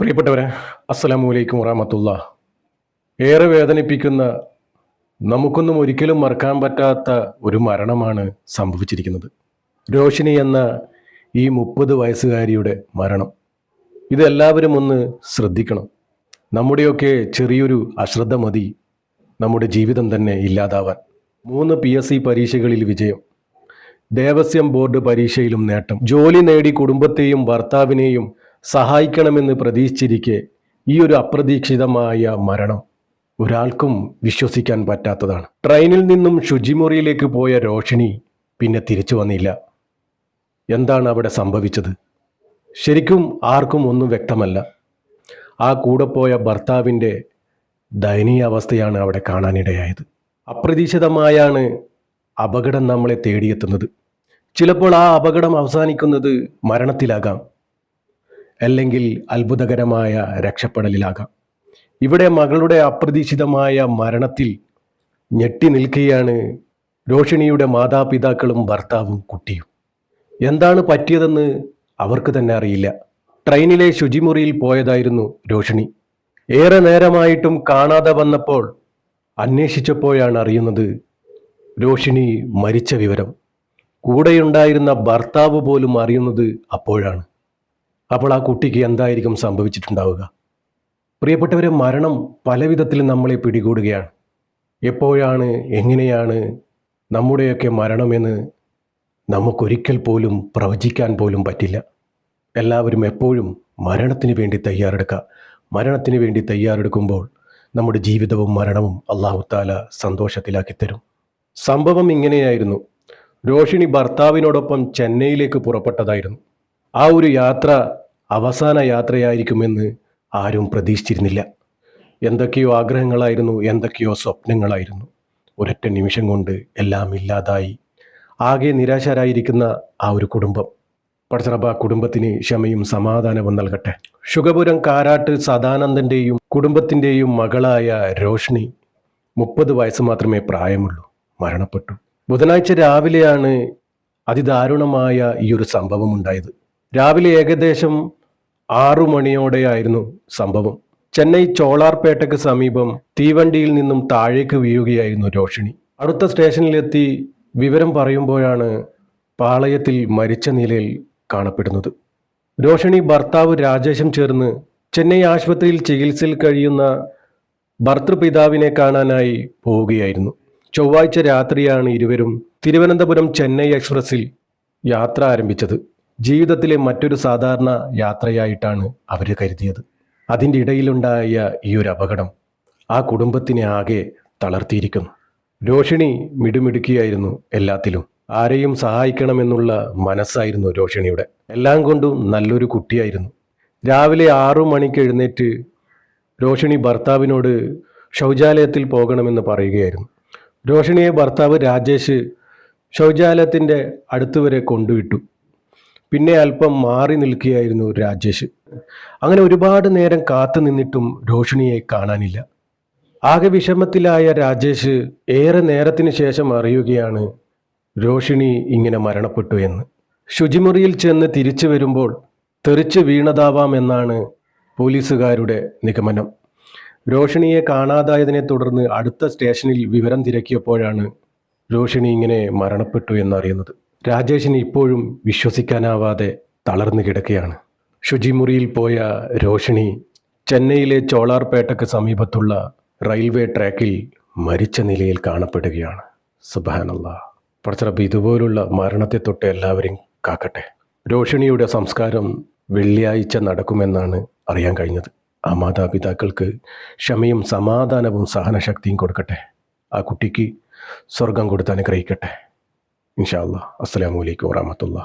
പ്രിയപ്പെട്ടവരെ അസ്സലാമു അലൈക്കും വറഹമത്തുള്ള. ഏറെ വേദനിപ്പിക്കുന്ന നമുക്കൊന്നും ഒരിക്കലും മറക്കാൻ പറ്റാത്ത ഒരു മരണമാണ് സംഭവിച്ചിരിക്കുന്നത്. രോഷിനി എന്ന ഈ മുപ്പത് വയസ്സുകാരിയുടെ മരണം. ഇതെല്ലാവരും ഒന്ന് ശ്രദ്ധിക്കണം. നമ്മുടെയൊക്കെ ചെറിയൊരു അശ്രദ്ധ മതി നമ്മുടെ ജീവിതം തന്നെ ഇല്ലാതാവാൻ. മൂന്ന് പി എസ് സി പരീക്ഷകളിൽ വിജയം. ദേവസ്വം ബോർഡ് പരീക്ഷയിലും നേട്ടം. ജോലി നേടി കുടുംബത്തെയും ഭർത്താവിനെയും സഹായിക്കണമെന്ന് പ്രതീക്ഷിച്ചിരിക്കെ ഈ ഒരു അപ്രതീക്ഷിതമായ മരണം ഒരാൾക്കും വിശ്വസിക്കാൻ പറ്റാത്തതാണ്. ട്രെയിനിൽ നിന്നും ശുചിമുറിയിലേക്ക് പോയ രോഷിണി പിന്നെ തിരിച്ചു വന്നില്ല. എന്താണ് അവിടെ സംഭവിച്ചത്? ശരിക്കും ആർക്കും ഒന്നും വ്യക്തമല്ല. ആ കൂടെ പോയ ഭർത്താവിന്റെ ദയനീയ അവസ്ഥയാണ് അവിടെ കാണാനിടയായത്. അപ്രതീക്ഷിതമായാണ് അപകടം നമ്മളെ തേടിയെത്തുന്നത്. ചിലപ്പോൾ ആ അപകടം അവസാനിക്കുന്നത് മരണത്തിലാകാം. അല്ലെങ്കിൽ അത്ഭുതകരമായ രക്ഷപ്പെടലിലാകാം. ഇവിടെ മകളുടെ അപ്രതീക്ഷിതമായ മരണത്തിൽ ഞെട്ടി നിൽക്കുകയാണ് രോഷിണിയുടെ മാതാപിതാക്കളും ഭർത്താവും കുട്ടിയും. എന്താണ് പറ്റിയതെന്ന് അവർക്ക് തന്നെ അറിയില്ല. ട്രെയിനിലെ ശുചിമുറിയിൽ പോയതായിരുന്നു രോഷിണി. ഏറെ നേരമായിട്ടും കാണാതെ വന്നപ്പോൾ അന്വേഷിച്ചപ്പോഴാണ് അറിയുന്നത് രോഷിണി മരിച്ച വിവരം. കൂടെയുണ്ടായിരുന്ന ഭർത്താവ് പോലും അറിയുന്നത് അപ്പോഴാണ്. അപ്പോൾ ആ കുട്ടിക്ക് എന്തായിരിക്കും സംഭവിച്ചിട്ടുണ്ടാവുക? പ്രിയപ്പെട്ടവരെ മരണം പലവിധത്തിൽ നമ്മളെ പിടികൂടുകയാണ്. എപ്പോഴാണ് എങ്ങനെയാണ് നമ്മുടെയൊക്കെ മരണമെന്ന് നമുക്കൊരിക്കൽ പോലും പ്രവചിക്കാൻ പോലും പറ്റില്ല. എല്ലാവരും എപ്പോഴും മരണത്തിന് വേണ്ടി തയ്യാറെടുക്കുക. മരണത്തിന് വേണ്ടി തയ്യാറെടുക്കുമ്പോൾ നമ്മുടെ ജീവിതവും മരണവും അള്ളാഹു താല സന്തോഷത്തിലാക്കി തരും. സംഭവം ഇങ്ങനെയായിരുന്നു. രോഷിണി ഭർത്താവിനോടൊപ്പം ചെന്നൈയിലേക്ക് പുറപ്പെട്ടതായിരുന്നു. ആ ഒരു യാത്ര അവസാന യാത്രയായിരിക്കുമെന്ന് ആരും പ്രതീക്ഷിച്ചിരുന്നില്ല. എന്തൊക്കെയോ ആഗ്രഹങ്ങളായിരുന്നു എന്തൊക്കെയോ സ്വപ്നങ്ങളായിരുന്നു. ഒരൊറ്റ നിമിഷം കൊണ്ട് എല്ലാം ഇല്ലാതായി. ആകെ നിരാശരായിരിക്കുന്ന ആ ഒരു കുടുംബം. പടച്ചറബ കുടുംബത്തിന് ക്ഷമയും സമാധാനവും നൽകട്ടെ. ശുഗപുരം കാരാട്ട് സദാനന്ദന്റെയും കുടുംബത്തിന്റെയും മകളായ രോഷ്ണി മുപ്പത് വയസ്സ് മാത്രമേ പ്രായമുള്ളൂ മരണപ്പെട്ടു. ബുധനാഴ്ച രാവിലെയാണ് അതിദാരുണമായ ഈ ഒരു സംഭവം ഉണ്ടായത് രാവിലെ ഏകദേശം ആറു മണിയോടെയായിരുന്നു സംഭവം. ചെന്നൈ ചോളാർപേട്ടയ്ക്ക് സമീപം തീവണ്ടിയിൽ നിന്നും താഴേക്ക് വീഴുകയായിരുന്നു രോഷിണി. അടുത്ത സ്റ്റേഷനിലെത്തി വിവരം പറയുമ്പോഴാണ് പാളയത്തിൽ മരിച്ച നിലയിൽ കാണപ്പെടുന്നത്. രോഷിണി ഭർത്താവ് രാജേഷും ചേർന്ന് ചെന്നൈ ആശുപത്രിയിൽ ചികിത്സയിൽ കഴിയുന്ന ഭർത്തൃപിതാവിനെ കാണാനായി പോവുകയായിരുന്നു. ചൊവ്വാഴ്ച രാത്രിയാണ് ഇരുവരും തിരുവനന്തപുരം ചെന്നൈ എക്സ്പ്രസ്സിൽ യാത്ര ആരംഭിച്ചത്. ജീവിതത്തിലെ മറ്റൊരു സാധാരണ യാത്രയായിട്ടാണ് അവർ കരുതിയത്. അതിന്റെ ഇടയിലുണ്ടായ ഈ ഒരു അപകടം ആ കുടുംബത്തിനെ ആകെ തളർത്തിയിരിക്കുന്നു. രോഷിണി മിടുമിടുക്കിയായിരുന്നു എല്ലാത്തിലും. ആരെയും സഹായിക്കണമെന്നുള്ള മനസ്സായിരുന്നു രോഷിണിയുടെ. എല്ലാം കൊണ്ടും നല്ലൊരു കുട്ടിയായിരുന്നു. രാവിലെ ആറു മണിക്ക് എഴുന്നേറ്റ് രോഷിണി ഭർത്താവിനോട് ശൗചാലയത്തിൽ പോകണമെന്ന് പറയുകയായിരുന്നു. രോഷിണിയെ ഭർത്താവ് രാജേഷ് ശൗചാലയത്തിന്റെ അടുത്തുവരെ കൊണ്ടുവിട്ടു. പിന്നെ അല്പം മാറി നിൽക്കുകയായിരുന്നു രാജേഷ്. അങ്ങനെ ഒരുപാട് നേരം കാത്തു നിന്നിട്ടും രോഷിണിയെ കാണാനില്ല. ആകെ വിഷമത്തിലായ രാജേഷ് ഏറെ നേരത്തിന് ശേഷം അറിയുകയാണ് രോഷിണി ഇങ്ങനെ മരണപ്പെട്ടു എന്ന്. ശുചിമുറിയിൽ ചെന്ന് തിരിച്ചു വരുമ്പോൾ തെറിച്ച് വീണതാവാം എന്നാണ് പോലീസുകാരുടെ നിഗമനം. രോഷിണിയെ കാണാതായതിനെ തുടർന്ന് അടുത്ത സ്റ്റേഷനിൽ വിവരം തിരക്കിയപ്പോഴാണ് രോഷിണി ഇങ്ങനെ മരണപ്പെട്ടു എന്നറിയുന്നത്. രാജേഷിന് ഇപ്പോഴും വിശ്വസിക്കാനാവാതെ തളർന്നു കിടക്കുകയാണ്. ശുചിമുറിയിൽ പോയ രോഷിണി ചെന്നൈയിലെ ചോളാർപേട്ടയ്ക്ക് സമീപത്തുള്ള റെയിൽവേ ട്രാക്കിൽ മരിച്ച നിലയിൽ കാണപ്പെടുകയാണ്. സുബാനല്ല പടച്ചറബ് ഇതുപോലുള്ള മരണത്തെ തൊട്ട് എല്ലാവരെയും കാക്കട്ടെ. രോഷിണിയുടെ സംസ്കാരം വെള്ളിയാഴ്ച നടക്കുമെന്നാണ് അറിയാൻ കഴിഞ്ഞത്. ആ മാതാപിതാക്കൾക്ക് ക്ഷമയും സമാധാനവും സഹനശക്തിയും കൊടുക്കട്ടെ. ആ കുട്ടിക്ക് സ്വർഗം കൊടുത്ത് അനുഗ്രഹിക്കട്ടെ. ഇൻഷാ അല്ലാ അസ്സലാമു അലൈക്കും വറഹമത്തുള്ള